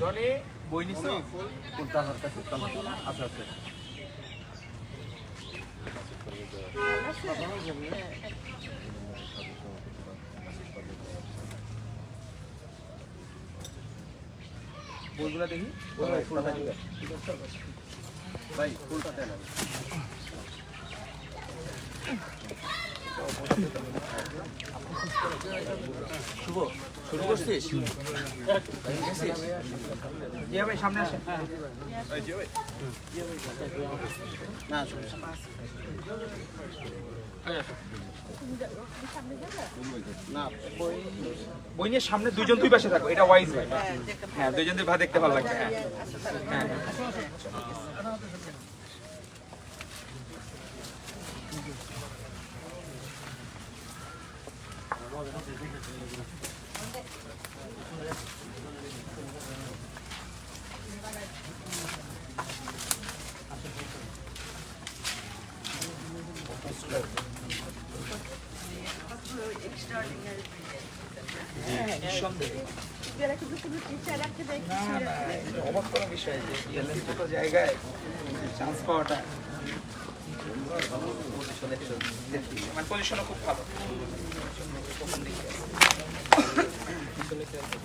Johnny বই নিছ? কোনটা আমার কাছে বইগুলো দেখি ভাই ফুলটা শুভ। শুরু করছিস জি ভাই সামনে আসেন। না না বই নিয়ে সামনে দুজন দুই পাশে থাকো এটা ওয়াইজ ভাই হ্যাঁ দুজন দুই ভাই দেখতে ভালো লাগবে হ্যাঁ হ্যাঁ। বিষয় যে মতো জায়গায় চান্স পাওয়াটা মানে পজিশনও খুব ভালো প্রথম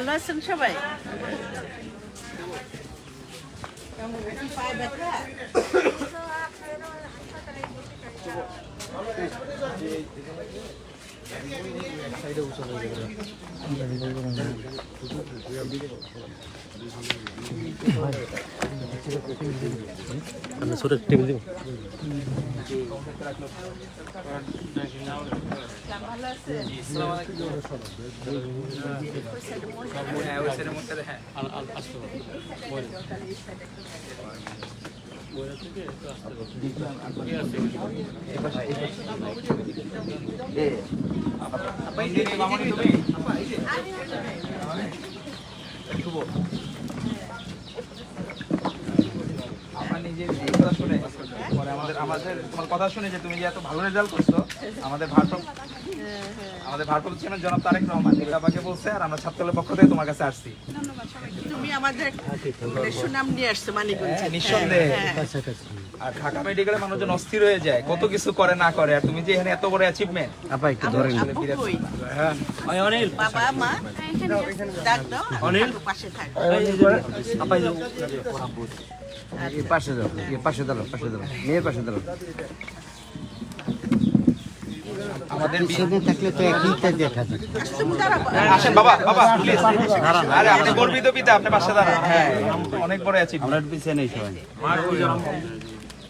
ভালো আছেন সবাই? আমরা ছোট টেবিল দিব। হ্যাঁ। আমাদের আমাদের কথা শুনে যে তুমি যে এত ভালো রেজাল্ট করছ আমাদের ভারপ্রাপ্ত আমাদের ভারপ্রাপ্ত চেয়ারম্যান জনাব তারেক রহমান এগুলো আমাকে বলছে আর আমরা ছাত্রদলের পক্ষ থেকে তোমার কাছে আসছি। তুমি আমাদের মানে সুনাম নিয়ে আসছো মানিকগঞ্জে। হ্যাঁ, নিঃসন্দেহে। হ্যাঁ। আর ঢাকা মেডিকেলে মানুষজন অস্থির হয়ে যায় কত কিছু করে না করে। আর তুমি যে এখানে এত বড় অ্যাচিভমেন্ট আপা একটু ধরেন। আপু অনিল। বাবা মা? ডাক দাও অনিল। পাশে থাক। আপা পাশে দাও পাশে দাও পাশে দাও মেয়ের পাশে দাও আমাদের পিছনে থাকলে তো একইটা দেখা যায় আসেন বাবা বাবা প্লিজ আরে আপনি গর্বিত পিতা আপনি পাশে দাঁড়ান। হ্যাঁ অনেক বড় অ্যাচিভমেন্ট আমরা পিছনে নেই সবাই।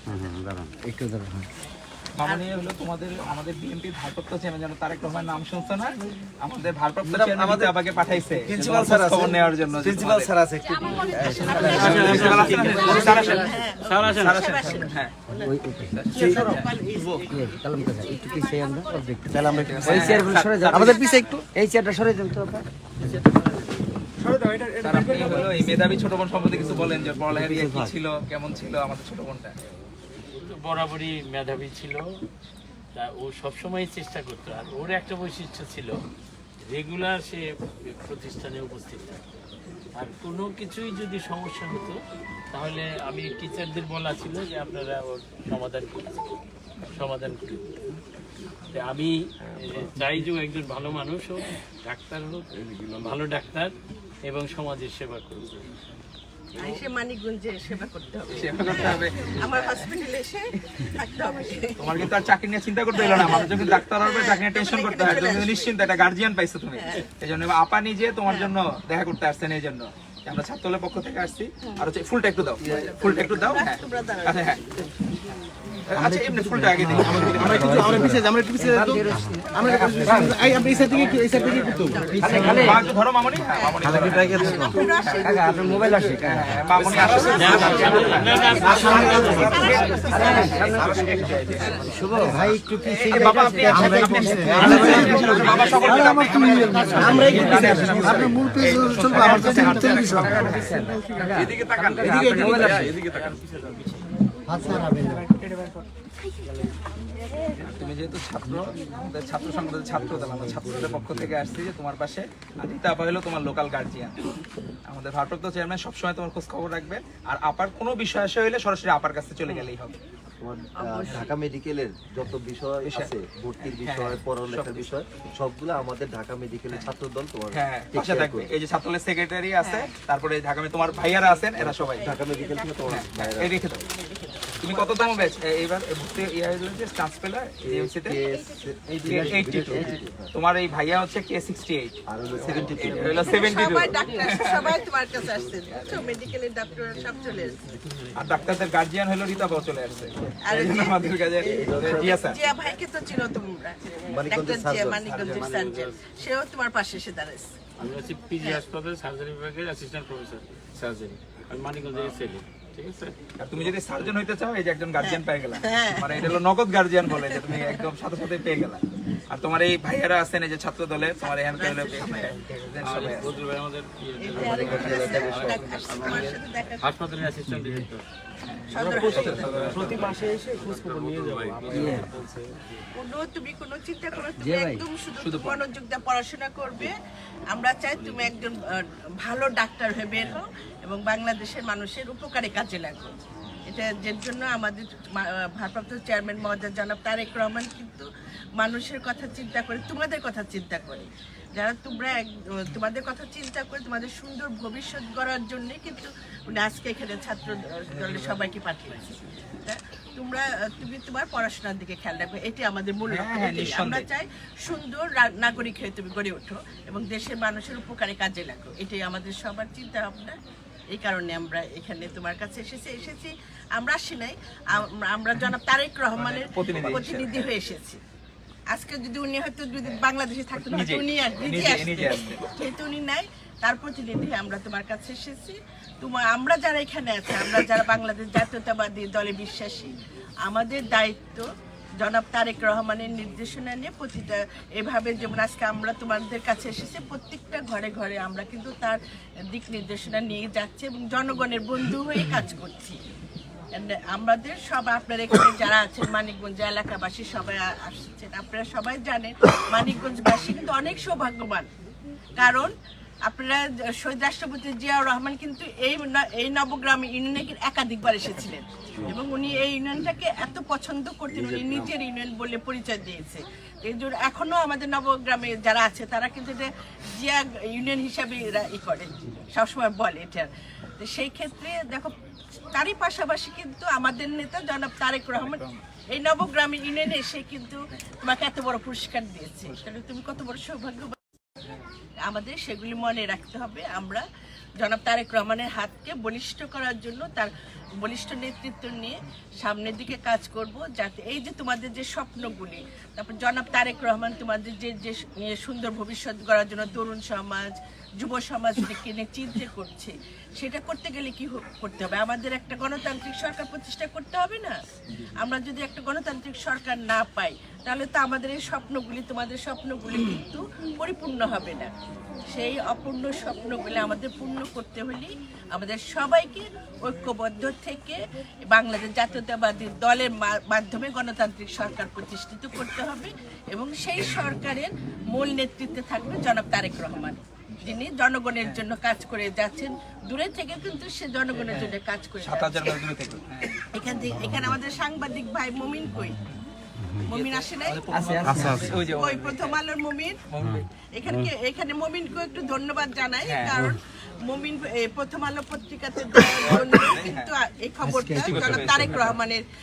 হ্যাঁ হ্যাঁ একটু দাঁড়ান হ্যাঁ। হলো তোমাদের আমাদের বিএনপি ভারপ্রাপ্ত চেয়ারম্যান যেন তারেক রহমান নাম শুনছো না আমাদের ভারপ্রাপ্ত চেয়ারম্যান আমাদের আবাকে পাঠাইছে প্রিন্সিপাল স্যার খবর নেওয়ার জন্য প্রিন্সিপাল স্যার আছে স্যার আসেন। স্যার আসেন। স্যার আসেন। হ্যাঁ। ওই ওই কালাম কাছে একটু পিছিয়ে আমরা তাহলে আমরা ওই চেয়ারগুলো সরে যান। আমাদের পিছে একটু। এই চেয়ারটা সরে যান তো আপা স্যার আপনি হলো এই মেধাবী ছোট বোন সম্বন্ধে কিছু বলেন যে পড়ালেখার ইয়ে কি ছিল কেমন ছিল আমাদের ছোট বোনটা? বরাবরই মেধাবী ছিল। তা ও সবসময় চেষ্টা করতো। আর ওর একটা বৈশিষ্ট্য ছিল রেগুলার সে প্রতিষ্ঠানে উপস্থিত আর কোনো কিছুই যদি সমস্যা হতো, তাহলে আমি টিচারদের বলা ছিল যে আপনারা ওর সমাধান করতে সমাধান করে আমি চাই যে একজন ভালো মানুষ হোক, ডাক্তার হোক, ভালো ডাক্তার এবং সমাজের সেবা করবে এসে মানিকগঞ্জে সেবা করতে হবে। সেবা করতে হবে। আমার হসপিটালে এসে থাকতে হবে। তোমার কিন্তু আর চাকরি নিয়ে চিন্তা করতে হলো না মানুষ যখন ডাক্তার হবে চাকরি নিয়ে টেনশন করতে হয় তুমি নিশ্চিন্ত একটা গার্জিয়ান পাইছো তুমি। এই জন্য আপা নিজে তোমার জন্য দেখা করতে আসছেন এই জন্য আমরা ছাত্রলের পক্ষ থেকে আসছি। আর হচ্ছে ফুলটা একটু দাও ফুলটা একটু দাও হ্যাঁ। আচ্ছা হ্যাঁ। আচ্ছা এমনি ফুলটা আগে দিই আমরা একটু আমরা পিছিয়ে আমরা একটু পিছিয়ে আমরা একটু পিছিয়ে যাই। এই, আপনি এই সাইড থেকে এই সাইড থেকে একটু খালি ধরো মামনি। হ্যাঁ মামনি কাকা আপনার মোবাইল আসে হ্যাঁ, মামনি আসছে। শুভ। ভাই একটু পিছিয়ে বাবা আপনি আসেন আপনি আসেন। বাবা সকলকে আমরা একটু পিছিয়ে আপনার মূল পেজ চলবে আমার কাছে এদিকে তাকান এদিকে মোবাইল আসে তুমি যেহেতু ছাত্র, আমাদের ছাত্র সংগঠনের ছাত্র দল আমরা ছাত্রদের পক্ষ থেকে আসছি যে তোমার পাশে। আর রিতা আপা হলো তোমার লোকাল গার্জিয়ান আমাদের ভারপ্রাপ্ত চেয়ারম্যান সবসময় তোমার খোঁজ খবর রাখবে আর আপার কোনো বিষয় আসে হইলে সরাসরি আপার কাছে চলে গেলেই হবে। তোমার আহ, ঢাকা মেডিকেলের যত বিষয় আছে ভর্তির বিষয় পড়ালেখার বিষয় সবগুলো আমাদের ঢাকা মেডিকেলের ছাত্র দল তোমার হ্যাঁ পাশে থাকবে এই যে ছাত্রদলের সেক্রেটারি আছে তারপরে ঢাকা তোমার ভাইয়ারা আছেন এরা সবাই। ঢাকা মেডিকেল থেকে তোমার ভাইয়ারা রেখে দাও তুমি কততম ব্যাচ এইবার ভর্তি ইয়া হয়েছে চান্স পেলে এমসিতে তোমার এই ভাইয়া হচ্ছে কে সিক্সটি এইট আর হলো সেভেন্টি টু হলো সেভেন্টি সবাই সবাই তোমার কাছে আসছে। মেডিকেলের ডাক্তার সব চলে এসেছে আর ডাক্তারদের গার্জিয়ান হলো রীতা বাবু চলে আসছে। আর আমাদের কাছে জিয়া স্যার। জিয়া ভাইকে তো চিনো তোমরা। ডাক্তার জিয়া মানিকগঞ্জের সার্জন সেও তোমার পাশে এসে দাঁড়াচ্ছে আমি হচ্ছি পিজি হাসপাতাল সার্জারি বিভাগের অ্যাসিস্ট্যান্ট প্রফেসর সার্জারি আমি মানিকগঞ্জের ছেলে। ঠিক আছে? আর তুমি যদি সার্জন হইতে চাও এই যে একজন গার্জিয়ান পেয়ে গেলা হ্যাঁ। মানে এটা হলো নগদ গার্জিয়ান বলে যে তুমি একদম সাথে সাথে পেয়ে গেলা। আর তোমার এই ভাইয়ারা আছেন এই যে ছাত্র দলে তোমার আমাদের ইয়ে, দেখা হাসপাতালের তুমি কোনো চিন্তা করো তুমি একদম শুধু মনোযোগ দিয়ে পড়াশোনা করবে। আমরা চাই তুমি একজন ভালো ডাক্তার হয়ে বের হও এবং বাংলাদেশের মানুষের উপকারে কাজে লাগো। এটা যে জন্য আমাদের ভারপ্রাপ্ত চেয়ারম্যান মহোদয় জনাব তারেক রহমান কিন্তু মানুষের কথা চিন্তা করে তোমাদের কথা চিন্তা করে যারা তোমরা এক- তোমাদের কথা চিন্তা করে তোমাদের সুন্দর ভবিষ্যৎ গড়ার জন্য কিন্তু উনি আজকে এখানে ছাত্র দলের সবাইকে পাঠিয়েছে তোমরা তুমি তোমার পড়াশোনার দিকে খেয়াল রাখবে এটি আমাদের মূল লক্ষ্য। হ্যাঁ, এটাই। নিঃসন্দেহে। আমরা চাই সুন্দর নাগরিক হয়ে তুমি গড়ে ওঠো এবং দেশের মানুষের উপকারে কাজে লাগো এটাই আমাদের সবার চিন্তা ভাবনা এই কারণে আমরা এখানে তোমার কাছে এসেছি এসেছি আমরা আসি নাই আম- আমরা জনাব তারেক রহমানের প্রতিনিধি হয়ে এসেছি আজকে যদি উনি হয়তো যদি বাংলাদেশে থাকতেন হয়তো উনি আর- নিজে আসতেন। যেহেতু উনি নাই তার প্রতিনিধি আমরা তোমার কাছে এসেছি। তোমার আমরা যারা এখানে আছি আমরা যারা বাংলাদেশ জাতীয়তাবাদী দলে বিশ্বাসী আমাদের দায়িত্ব জনাব তারেক রহমানের নির্দেশনা নিয়ে প্রতিটা এভাবে যেমন আজকে আমরা তোমাদের কাছে এসেছি প্রত্যেকটা ঘরে ঘরে আমরা কিন্তু তার দিক নির্দেশনা নিয়ে যাচ্ছি এবং জনগণের বন্ধু হয়ে কাজ করছি। আমাদের সব আপনার এখানে যারা আছেন, মানিকগঞ্জ এলাকাবাসী সবাই আসছেন। আপনারা সবাই জানেন, মানিকগঞ্জবাসী কিন্তু অনেক সৌভাগ্যবান। কারণ আপনারা শহীদ রাষ্ট্রপতি জিয়াউর রহমান কিন্তু এই এই নবগ্রাম ইউনিয়নে কিন্তু একাধিকবার এসেছিলেন। এবং উনি এই ইউনিয়নটাকে এত পছন্দ করতেন উনি নিজের ইউনিয়ন বলে পরিচয় দিয়েছে। এই জন্য এখনও আমাদের নবগ্রামে যারা আছে তারা কিন্তু এটা জিয়া ইউনিয়ন হিসাবে এরা ই করে সবসময় বলে এটা। তো সেই ক্ষেত্রে দেখো তারই পাশাপাশি কিন্তু আমাদের নেতা জনাব তারেক রহমান এই নবগ্রামে ইউনিয়নে এসে কিন্তু তোমাকে এত বড় পুরস্কার দিয়েছে। তাহলে তুমি কত বড় সৌভাগ্য আমাদের সেগুলি মনে রাখতে হবে। আমরা জনাব তারেক রহমানের হাতকে বলিষ্ঠ করার জন্য তার বলিষ্ঠ নেতৃত্ব নিয়ে সামনের দিকে কাজ করব যাতে এই যে তোমাদের যে স্বপ্নগুলি, তারপর জনাব তারেক রহমান তোমাদের যে যে সুন্দর ভবিষ্যৎ গড়ার জন্য তরুণ সমাজ যুব সমাজকে নিয়ে চিন্তা করছে, সেটা করতে গেলে কি করতে হবে? আমাদের একটা গণতান্ত্রিক সরকার প্রতিষ্ঠা করতে হবে না? আমরা যদি একটা গণতান্ত্রিক সরকার না পাই, তাহলে তো আমাদের এই স্বপ্নগুলি, তোমাদের স্বপ্নগুলি কিন্তু পরিপূর্ণ হবে না। সেই অপূর্ণ স্বপ্নগুলি আমাদের পূর্ণ করতে হলে আমাদের সবাইকে ঐক্যবদ্ধ থেকে বাংলাদেশ জাতীয়তাবাদী দলের মাধ্যমে গণতান্ত্রিক সরকার প্রতিষ্ঠিত করতে হবে এবং সেই সরকারের মূল নেতৃত্বে থাকবে জনাব তারেক রহমান। যিনি জনগণের জন্য কাজ করে যাচ্ছেন দূরে থেকে কিন্তু সে জনগণের জন্য কাজ করে হ্যাঁ। এখান থেকে এখানে আমাদের সাংবাদিক ভাই মমিন কই? মমিন আসে নাই? ওই প্রথম আলোর মমিন? এখানে এখানে মমিনকে একটু ধন্যবাদ জানাই হ্যাঁ। কারণ মমিন প্রথম আলো পত্রিকাতে কিন্তু এই খবরটা জনাব তারেক রহমানের আহ,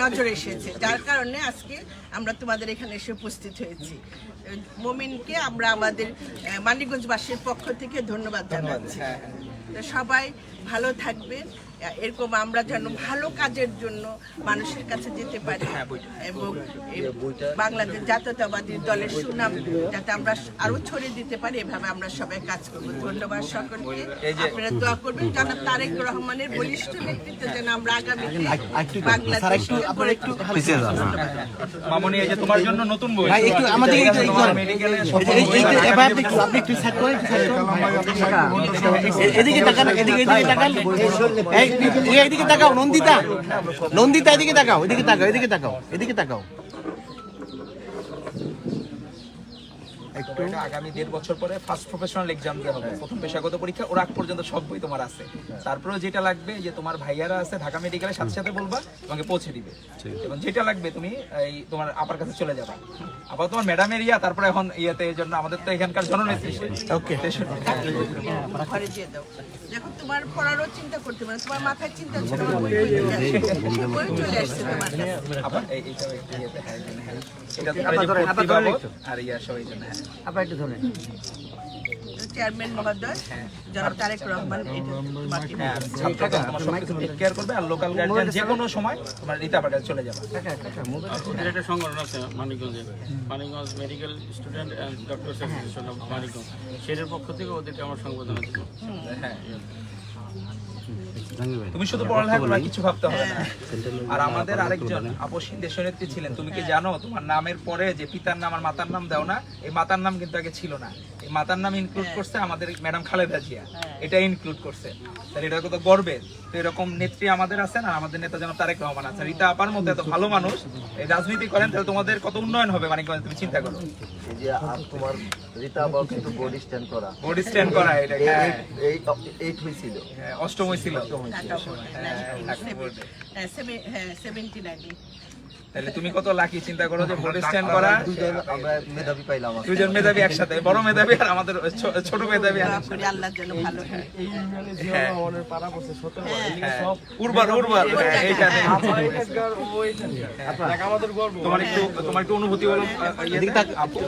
নজরে এসেছে। যার কারণে আজকে আমরা তোমাদের এখানে এসে উপস্থিত হয়েছি। মমিনকে আমরা আমাদের মানিকগঞ্জবাসীর পক্ষ থেকে ধন্যবাদ জানাচ্ছি। হ্যাঁ। তো সবাই ভালো থাকবেন। এরকম আমরা যেন ভালো কাজের জন্য মানুষের কাছে যেতে পারি। হ্যাঁ, এবং বাংলাদেশ জাতীয়তাবাদী দলের সুনাম যাতে আমরা আরও ছড়িয়ে দিতে পারি এভাবে আমরা সবাই কাজ করব। ধন্যবাদ সকলকে। আপনারা দোয়া করবেন জনাব তারেক রহমানের বলিষ্ঠ নেতৃত্বে যেন আমরা আগামী বাংলাদেশ গড়ে তুলতে পারি। মামনি এই যে তোমার জন্য নতুন বই। ভাই, একটু আমাদের একটু- একটু- আপনি একটু সাইড করেন এদিকে তাকান এদিকে এদিকে তাকান। এদিকে তাকাও নন্দিতা। নন্দিতা এদিকে তাকাও এদিকে তাকাও এদিকে তাকাও এদিকে তাকাও। এটা আগামী দেড় বছর পরে ফার্স্ট প্রফেশনাল এক্সাম দেওয়া হবে। প্রথম পেশাগত পরীক্ষা ওর আগ পর্যন্ত সব বই তোমার আছে। তারপরেও যেটা লাগবে যে তোমার ভাইয়ারা আছে ঢাকা মেডিকেলের সাথে সাথে বলবা তোমাকে পৌঁছে দিবে। এবং যেটা লাগবে তুমি এই তোমার আপার কাছে চলে যাবা। আবার তোমার ম্যাডামের ইয়া তারপরে এখন ইয়েতে এই জন্য আমাদের তো এখানকার জননেত্রী। ওকে ঘরে দিয়ে দাও দেখো তোমার পড়ারও চিন্তা করতে পারো তোমার মাথায় চিন্তা ছিল বই পড়তে যাচ্ছে। বই চলে আসছে তোমার আবার এই এইটাও একটু ইয়েতে হ্যাঁ হ্যাঁ। এটা আর ইয়া সব এই জন্য হ্যাঁ। আবার একটু ধরেন চেয়ারম্যান মহোদয় জনাব তারেক রহমান এটা তোমাকে হ্যাঁ কেয়ার করবে আর লোকাল গার্জিয়ান যে কোনো সময় তোমার রীতা কাছে চলে যাবে। ওদের একটা সংগঠন আছে মানিকগঞ্জে। Manikganj medical student and doctor association of Manikganj. সেটার পক্ষ থেকে ওদেরকে আমার সংবর্ধনা দিল হ্যাঁ। তুমি শুধু পড়ালেখা করবে কিছু ভাবতে হবে না। আর আমাদের আরেকজন আপসীন দেশনেত্রী ছিলেন। তুমি কি জানো? তোমার নামের পরে যে পিতার নাম আর মাতার নাম দাও না এই মাতার নাম কিন্তু আগে ছিল না। মাতার নাম ইনক্লুড করছে আমাদের ম্যাডাম খালেদা জিয়া। এটা ইনক্লুড করছে। তাহলে এটা কত গর্বের তো এরকম নেত্রী আমাদের আছেন আর আমাদের নেতা যেন তারেক রহমান আছে রীতা আপার মধ্যে এত ভালো মানুষ। রাজনীতি করেন তাহলে তোমাদের কত উন্নয়ন হবে মানে তুমি চিন্তা করো। এই যে তোমার রীতা আপা কিন্তু বডি স্ট্যান্ড করা। বডি স্ট্যান্ড করা এটা এই এইট অষ্টম অষ্টম হ্যাঁ তাহলে তুমি কত লাকি চিন্তা করো যে বডি স্ট্যান্ড করা আমরা মেধাবী পাইলাম দুজন মেধাবী একসাথে বড় মেধাবী আর আমাদের ছোট মেধাবী হয়। উর্বর উর্বর। হ্যাঁ, এইখানে তোমার একটু তোমার একটু অনুভূতি বলো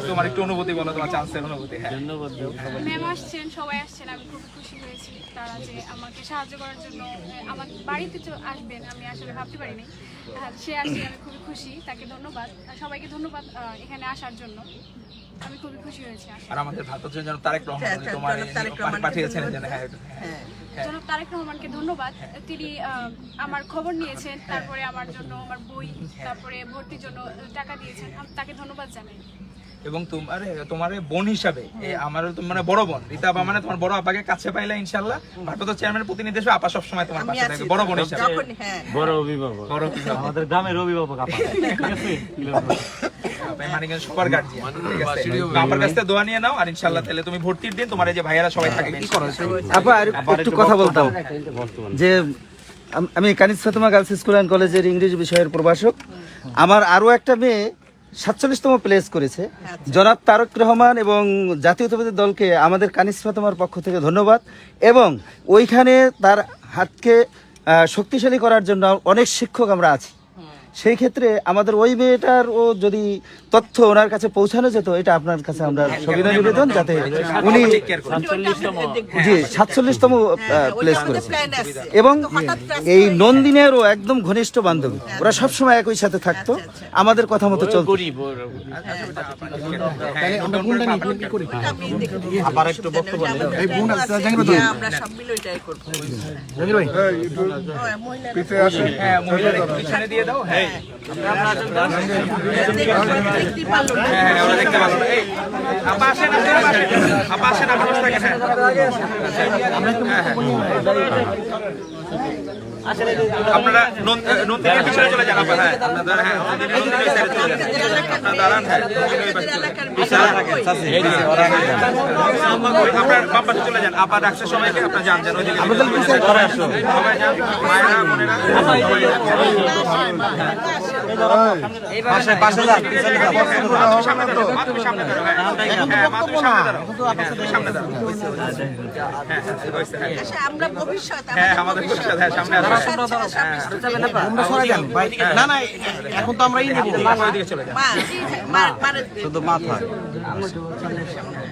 তোমার একটু অনুভূতি বলো তোমার চান্সের অনুভূতি হ্যাঁ। ধন্যবাদ ম্যাম আসছেন সবাই আসছেন আমি খুব খুশি হয়েছি তারা যে আমাকে সাহায্য করার জন্য আমার বাড়িতে আসবেন আমি আসলে ভাবতে পারিনি। সে আসছে আমি খুবই খুশি তাকে ধন্যবাদ। সবাইকে ধন্যবাদ এখানে আসার জন্য। আমি খুবই খুশি হয়েছি আর আমাদের ভারতের জন্য তারেক রহমান হ্যাঁ, তোমার পাঠিয়েছেন। হ্যাঁ হ্যাঁ জনাব তারেক রহমানকে ধন্যবাদ। তিনি আমার খবর নিয়েছেন তারপরে আমার জন্য আমার বই তারপরে ভর্তির জন্য টাকা দিয়েছেন। তাকে ধন্যবাদ জানাই। এবং তোমার তোমার বোন হিসাবে। এই আমার তো মানে বড় বোন। রীতা আপা মানে তোমার বড় আপাকে কাছে পাইলে ইনশাল্লাহ ভারপ্রাপ্ত চেয়ারম্যান প্রতিনিধি হিসেবে আপা সবসময় তোমার পাশে থাকবে। বড় বোন হিসাবে। হ্যাঁ। বড় অভিভাবক। বড় অভিভাবক। আমাদের গ্রামের অভিভাবক আপা। মানিকগঞ্জ সুপার গার্জিয়ান কাছ থেকে দোয়া নিয়ে নাও আর ইনশাল্লাহ তাহলে তুমি ভর্তির দিন তোমার এই যে ভাইয়ারা সবাই থাকে কি করো আপা আর একটু কথা বলতাম। যে আমি Kanis Fatema girls school and কলেজের ইংরেজি বিষয়ের প্রভাষক। আমার আরও একটা মেয়ে সাতচল্লিশতম প্লেস করেছে। জনাব তারক রহমান এবং জাতীয়তাবাদী দলকে আমাদের কানিস ফাতেমার পক্ষ থেকে ধন্যবাদ এবং ওইখানে তার হাতকে শক্তিশালী করার জন্য অনেক শিক্ষক আমরা আছি। সেই ক্ষেত্রে আমাদের ওই মেয়েটার ও যদি তথ্য ওনার কাছে পৌঁছানো যেত এটা আপনার কাছে আমরা সবিনয় নিবেদন যাতে উনি জি সাতচল্লিশতম প্লেস করেছে এবং এই নন্দিনেরও একদম ঘনিষ্ঠ বান্ধবী। ওরা সবসময় একই সাথে থাকতো আমাদের কথা মতো চলতো। হ্যাঁ হ্যাঁ পিছনে দিয়ে দাও। হ্যাঁ। হ্যাঁ হ্যাঁ, দেখতে পাবো এই আপা আসেন আপনারা আসেন আপা আসেন। হ্যাঁ। হ্যাঁ, হ্যাঁ। আপনারা নন্দিনীর পিছনে চলে যান হ্যাঁ। আপনারা হ্যাঁ নন্দিনীর সাইডে চলে যান। আপনারা দাঁড়ান হ্যাঁ। নন্দিনীর ওই পাশে চলে যান। ওই আপনার বাম চলে যান আপা ডাকছে সবাইকে আপনারা যান যান ওইদিকে সবাই যান। মায়েরা বোনেরা পাশে পাশে যান মা, তুমি সামনে দাঁড়াও, সামনে দাঁড়াও, হ্যাঁ। হ্যাঁ, মা, তুমি সামনে দাঁড়াও। হ্যাঁ, সামনে দাঁড়াও। হ্যাঁ, হ্যাঁ, হয়েছে, হ্যাঁ। আচ্ছা, আমরা ভবিষ্যৎ হ্যাঁ, আমাদের ভবিষ্যৎ, হ্যাঁ, সামনে আসো। না না এখন তো আমরা শুধু মাথা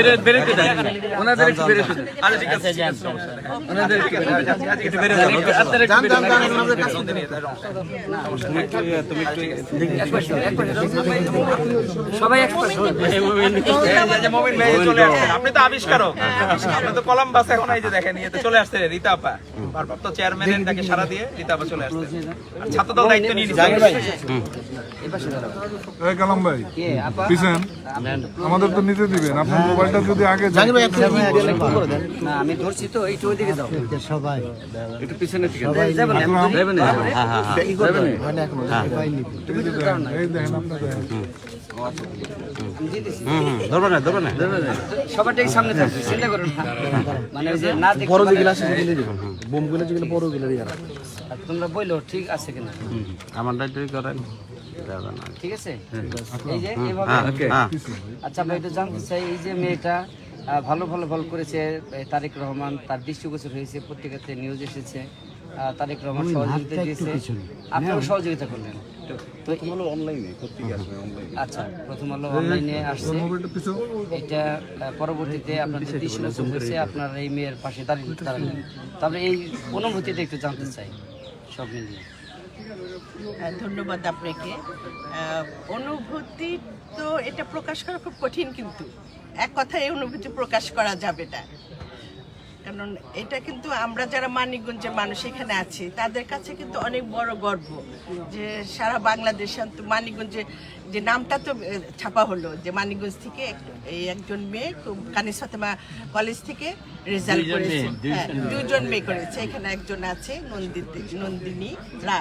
আপনি একটু। আচ্ছা, ঠিক আছে, কাছে। ভাই চলে তো আবিষ্কারক। আপনি তো কলম্বাস এখন এই যে দেখেন ইয়েতে চলে আসছে রীতা আপা। ভারপ্রাপ্ত চেয়ারম্যানের ডাকে সারা দিয়ে রীতা আপা চলে আসছে। আর ছাত্রদল দায়িত্ব নিয়ে নিচ্ছে। এই কালাম ভাই পিছেন। আমাদের তো নিতে দিবেন। আপনার মোবাইলটা যদি আগে জানি ভাই আপনি করে দেন। এই দেখেন আপনি দেখেন সবারটাই সামনে থাকবে চিন্তা করুন না। মানে ওই যে না দেখতে বড় পারে- যেগুলো আছে সেগুলো দিব বোমগুলো যেগুলো বড়গুলো দিয়ে আর তোমরা বলল ঠিক আছে কিনা? আমার দায়িত্বই করেন। ঠিক আছে? এই যে এভাবে আচ্ছা আমরা এটা জানতে চাই এই যে মেয়েটা ভালো ভালো ফল করেছে তারেক রহমান তার দৃষ্টিগোচর হয়েছে পত্রিকাতে নিউজ এসেছে তারেক রহমান সহযোগিতা দিয়েছে। সহযোগিতা করলেন? তো অনলাইনে আচ্ছা প্রথম আলো অনলাইনে আসছে। এটা পরবর্তীতে দৃষ্টিগোচর হয়েছে আপনার এই মেয়ের পাশে দাঁড়িয়ে দাঁড়ালেন। তবে এই অনুভূতিটা একটু জানতে চাই সব মিলিয়ে। হ্যাঁ, ধন্যবাদ আপনাকে। অনুভূতি তো এটা প্রকাশ করা খুব কঠিন কিন্তু। এক কথায় অনুভূতি প্রকাশ করা যাবে না। কারণ এটা কিন্তু আমরা যারা মানিকগঞ্জের মানুষ এখানে আছি তাদের কাছে কিন্তু অনেক বড় গর্ব যে সারা বাংলাদেশে মানিকগঞ্জে যে নামটা তো ছাপা হলো যে মানিকগঞ্জ থেকে এই একজন মেয়ে কানিস ফাতেমা কলেজ থেকে রেজাল্ট করেছে। হ্যাঁ দুজন মেয়ে করেছে। এখানে একজন আছে নন্দিনী নন্দিনী রা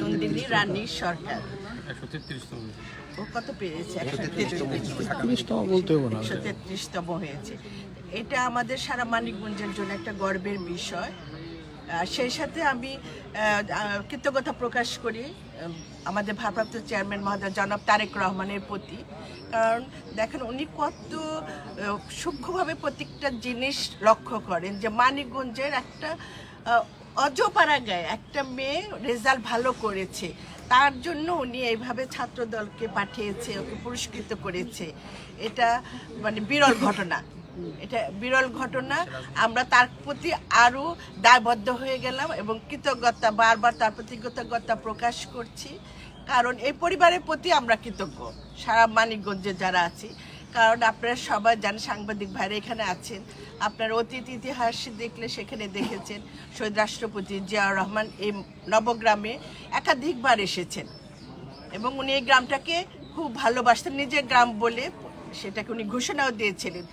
নন্দিনী রানী সরকার। ও কত পেয়েছে? একশো তেত্রিশতম একশো তেত্রিশতম হয়েছে। এটা আমাদের সারা মানিকগঞ্জের জন্য একটা গর্বের বিষয়। সেই সাথে আমি কৃতজ্ঞতা প্রকাশ করি আমাদের ভারপ্রাপ্ত চেয়ারম্যান মহোদয় জনাব তারেক রহমানের প্রতি। কারণ দেখেন উনি কত সূক্ষ্মভাবে প্রত্যেকটা জিনিস লক্ষ্য করেন যে মানিকগঞ্জের একটা আহ, অজপাড়া গায়ে একটা মেয়ে রেজাল্ট ভালো করেছে। তার জন্য উনি এইভাবে ছাত্রদলকে পাঠিয়েছে ওকে পুরস্কৃত করেছে। এটা মানে বিরল ঘটনা। এটা বিরল ঘটনা। আমরা তার প্রতি আরও দায়বদ্ধ হয়ে গেলাম এবং কৃতজ্ঞতা, বারবার তার প্রতি কৃতজ্ঞতা প্রকাশ করছি। কারণ এই পরিবারের প্রতি আমরা কৃতজ্ঞ, সারা মানিকগঞ্জে যারা আছি। কারণ আপনারা সবাই জানেন, সাংবাদিক ভাইরা এখানে আছেন। আপনার অতীত ইতিহাস দেখলে সেখানে দেখেছেন, শহীদ রাষ্ট্রপতি জিয়াউর রহমান এই নবগ্রামে একাধিকবার এসেছেন। এবং উনি এই গ্রামটাকে খুব ভালোবাসতেন, নিজের গ্রাম বলে সেটাকে উনি ঘোষণাও দিয়েছিলেন।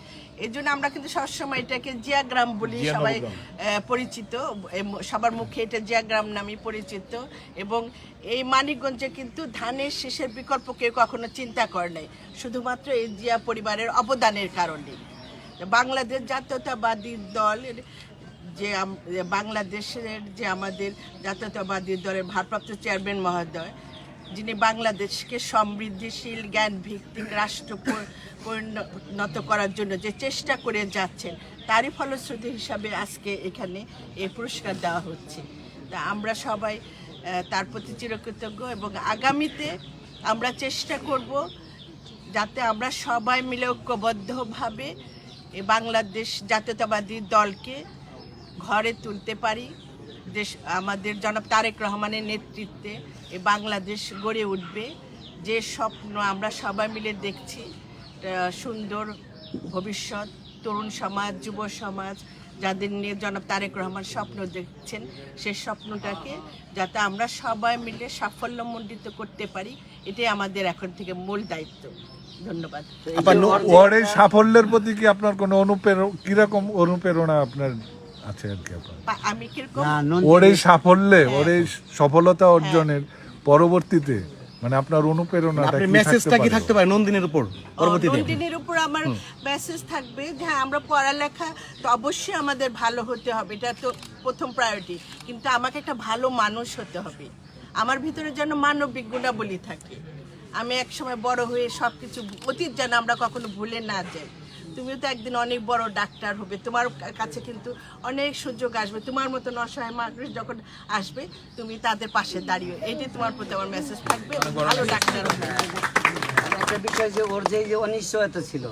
এই জন্য আমরা কিন্তু সবসময় এটাকে জিয়া গ্রাম বলি সবাই পরিচিত। সবার মুখে এটা জিয়া গ্রাম নামে পরিচিত। এবং এই মানিকগঞ্জে কিন্তু ধানের শেষের বিকল্প কেউ কখনো চিন্তা করে নাই। শুধুমাত্র এই জিয়া পরিবারের অবদানের কারণে বাংলাদেশ জাতীয়তাবাদী দলের যে যে বাংলাদেশের যে আমাদের জাতীয়তাবাদী দলের ভারপ্রাপ্ত চেয়ারম্যান মহোদয় যিনি বাংলাদেশকে সমৃদ্ধিশীল জ্ঞান ভিত্তিক রাষ্ট্র পর- পরিণত করার জন্য যে চেষ্টা করে যাচ্ছেন, তারই ফলশ্রুতি হিসাবে আজকে এখানে এই পুরস্কার দেওয়া হচ্ছে। তা আমরা সবাই তার প্রতি চিরকৃতজ্ঞ এবং আগামীতে আমরা চেষ্টা করব যাতে আমরা সবাই মিলে ঐক্যবদ্ধভাবে বাংলাদেশ জাতীয়তাবাদী দলকে ঘরে তুলতে পারি। দেশ আমাদের জনাব তারেক রহমানের নেতৃত্বে এ বাংলাদেশ গড়ে উঠবে। যে স্বপ্ন আমরা সবাই মিলে দেখছি সুন্দর ভবিষ্যৎ তরুণ সমাজ যুব সমাজ যাদের নিয়ে জনাব তারেক রহমান স্বপ্ন দেখছেন সেই স্বপ্নটাকে যাতে আমরা সবাই মিলে সাফল্যমণ্ডিত করতে পারি এটাই আমাদের এখন থেকে মূল দায়িত্ব। ধন্যবাদ। সাফল্যের প্রতি কি আপনার কোনো অনুপ্রেরণা কীরকম অনুপ্রেরণা আপনার? আছে আর কি আপনার। আমি কীরকম ওর এই সাফল্যে ওর এই সফলতা অর্জনের পরবর্তীতে মানে আপনার অনুপ্রেরণাটা কি মেসেজটা কি থাকতে পারে নন্দিনীর উপর পরবর্তীতে? নন্দিনীর উপর আমার মেসেজ থাকবে যে হ্যাঁ আমরা পড়ালেখা তো অবশ্যই আমাদের ভালো হতে হবে এটা তো প্রথম প্রায়োরিটি কিন্তু আমাকে একটা ভালো মানুষ হতে হবে। আমার ভিতরে যেন মানবিক গুণাবলী থাকে। আমি এক সময় বড় হয়ে সব কিছু অতীত যেন আমরা কখনো ভুলে না যাই। তুমিও তো একদিন অনেক বড় ডাক্তার হবে। তোমার কাছে কিন্তু অনেক সুযোগ আসবে। তোমার মতো অসহায় মানুষ যখন আসবে তুমি তাদের পাশে দাঁড়িয়ে এটাই তোমার প্রতি আমার মেসেজ থাকবে। ভালো ডাক্তার হবে। একটা বিষয় যে ওর যে যে অনিশ্চয়তা ছিল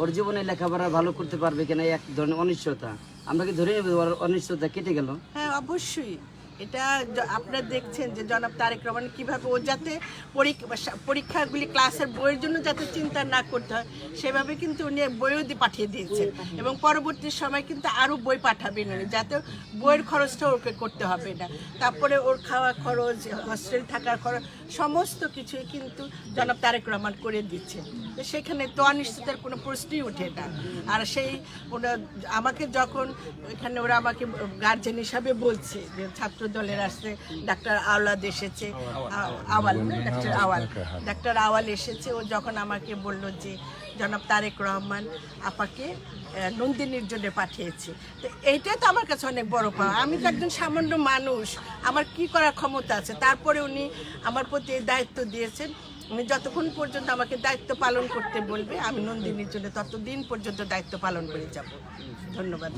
ওর জীবনে লেখাপড়া ভালো করতে পারবে কিনা এক ধরনের অনিশ্চয়তা আমরা কি ধরে নেব ওর অনিশ্চয়তা কেটে গেল? হ্যাঁ অবশ্যই। এটা আপনারা দেখছেন যে জনাব তারেক রহমান কীভাবে ও যাতে পরীক্ষা পরীক্ষাগুলি ক্লাসের বইয়ের জন্য যাতে চিন্তা না করতে হয়, সেভাবে কিন্তু উনি বইও পাঠিয়ে দিয়েছেন। এবং পরবর্তী সময় কিন্তু আরও বই পাঠাবেন উনি, যাতে বইয়ের খরচটা ওকে করতে হবে না। তারপরে ওর খাওয়া খরচ, হস্টেল থাকার খরচ, সমস্ত কিছুই কিন্তু জনাব তারেক রহমান করে দিচ্ছেন। তো সেখানে তো অনিশ্চিতার কোনো প্রশ্নই ওঠে না। আর সেই ওরা আমাকে যখন এখানে ওরা আমাকে গার্জেন হিসাবে বলছে যে ছাত্র দলের আসছে, ডাক্তার আওলাদ এসেছে আওয়াল, ডাক্তার আওয়াল। ডাক্তার আওয়াল এসেছে, ও যখন আমাকে বলল যে, জনাব তারেক রহমান আপাকে নন্দিনীর জন্য পাঠিয়েছে। তো এইটাই তো আমার কাছে অনেক বড় পাওয়া। আমি তো একজন সামান্য মানুষ, আমার কি করার ক্ষমতা আছে? তারপরে উনি আমার প্রতি দায়িত্ব দিয়েছেন। যতক্ষণ পর্যন্ত আমাকে দায়িত্ব পালন করতে বলবে আমি নন্দিনীর জন্য ততদিন পর্যন্ত দায়িত্ব পালন করে যাব। ধন্যবাদ।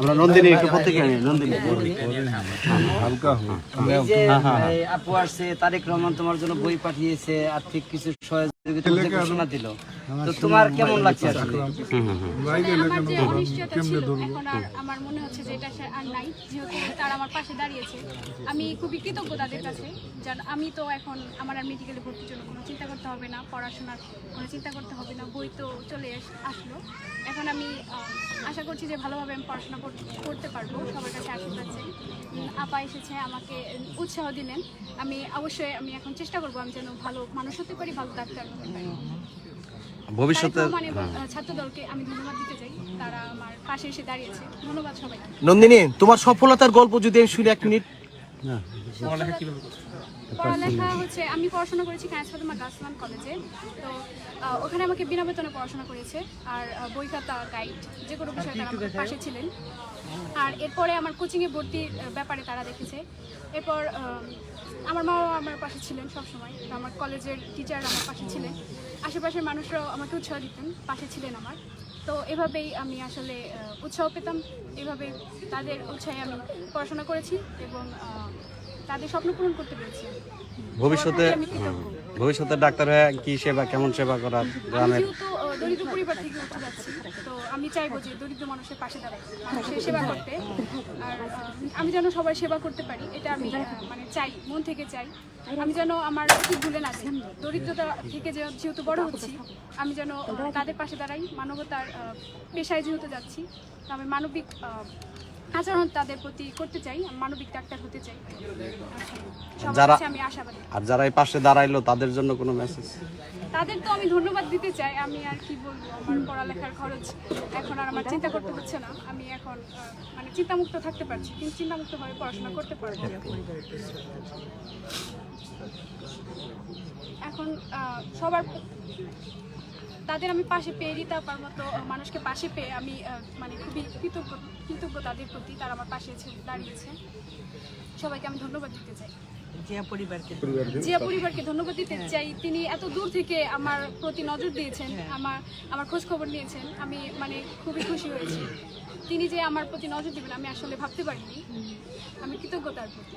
আমরা নন্দিনী একটু প্রত্যেকে নন্দিনী। হালকা হোক। এই যে এই আপু আসছে তারেক রহমান তোমার জন্য বই পাঠিয়েছে আর্থিক কিছু সহযোগিতা ঘোষণা দিল। তো তোমার কেমন লাগছে আসলে? মানে আমার যে অনিশ্চয়তা ছিল এখন আর আমার মনে হচ্ছে যে এটা সে আর নাই যেহেতু তারা আমার পাশে দাঁড়িয়েছে। আমি খুবই কৃতজ্ঞ তাদের কাছে যার আমি তো এখন আমার আর মেডিকেলে ভর্তির জন্য কোনো চিন্তা করতে হবে না পড়াশোনার কোনো চিন্তা করতে হবে না বই তো চলে আসলো। এখন আমি আশা করছি যে ভালোভাবে আমি পড়াশোনা করতে পারব সবার কাছে আশীর্বাদ চাই। আপা এসেছে আমাকে উৎসাহ দিলেন। আমি অবশ্যই আমি এখন চেষ্টা করব আমি যেন ভালো মানুষ হতে পারি ভালো ডাক্তার হতে পারি। ভবিষ্যতে তারেক এবং আহ, আমি ধন্যবাদ দিতে চাই। তারা আমার পাশে এসে দাঁড়িয়েছে। ধন্যবাদ সবাইকে। নন্দিনী তোমার সফলতার গল্প যদি আমি শুনি এক মিনিট। পড়ালেখা হচ্ছে আমি পড়াশোনা করেছি কায়েস ফাতেমা গাছলাম কলেজে। তো ওখানে আমাকে বিনা বেতনে পড়াশোনা করেছে। আর বই খাতা গাইড যে কোনো বিষয়ে তারা আমার পাশে ছিলেন। আর এরপরে আমার কোচিংয়ে ভর্তির ব্যাপারে তারা দেখেছে। এরপর আমার মা বাবা আমার পাশে ছিলেন সবসময়। তো আমার কলেজের টিচার আমার পাশে ছিলেন। আশেপাশের মানুষরাও আমাকে উৎসাহ দিতেন পাশে ছিলেন আমার। তো এভাবেই আমি আসলে উৎসাহ পেতাম। এভাবে তাদের উৎসাহে আমি পড়াশোনা করেছি এবং তাদের স্বপ্ন পূরণ করতে পেরেছি। ভবিষ্যতে। ভবিষ্যতে ডাক্তার হয়ে কি সেবা কেমন সেবা করার গ্রামের দরিদ্র পরিবার থেকে উঠে যাচ্ছি। তো আমি চাইব যে দরিদ্র মানুষের পাশে দাঁড়াই মানুষের সেবা করতে। আর আমি যেন সবাই সেবা করতে পারি, এটা আমি মানে চাই, মন থেকে চাই। আমি যেন আমার কি ভুলে না দরিদ্রতা থেকে যেহেতু বড় হচ্ছি, আমি যেন তাদের পাশে দাঁড়াই, মানবতার পেশায় যেহেতু যাচ্ছি আমি মানবিক আচরণ তাদের প্রতি করতে চাই মানবিক ডাক্তার হতে চাই। যারা- আমি আশাবাদী। আর যারা এই পাশে দাঁড়াইলো তাদের জন্য কোনো মেসেজ তাদের তো আমি ধন্যবাদ দিতে চাই। আমি আর কি বলব আমার পড়ালেখার খরচ এখন আর আমার চিন্তা করতে হচ্ছে না। আমি এখন মানে চিন্তামুক্ত থাকতে পারছি কিন্তু চিন্তামুক্ত ভাবে পড়াশোনা করতে পারব। এখন সবার তাদের আমি পাশে পেয়ে দিতে পার মতো মানুষকে পাশে পেয়ে আমি মানে খুবই কৃতজ্ঞ কৃতজ্ঞ তাদের প্রতি তারা আমার পাশে এসে দাঁড়িয়েছে। সবাইকে আমি ধন্যবাদ দিতে চাই। জিয়া পরিবারকে। জিয়া পরিবারকে ধন্যবাদ দিতে চাই। তিনি এত দূর থেকে আমার প্রতি নজর দিয়েছেন আমার আমার খোঁজ খবর নিয়েছেন। আমি মানে খুবই খুশি হয়েছি। তিনি যে আমার প্রতি নজর দিবেন আমি আসলে ভাবতে পারিনি। আমি কৃতজ্ঞতার প্রতি।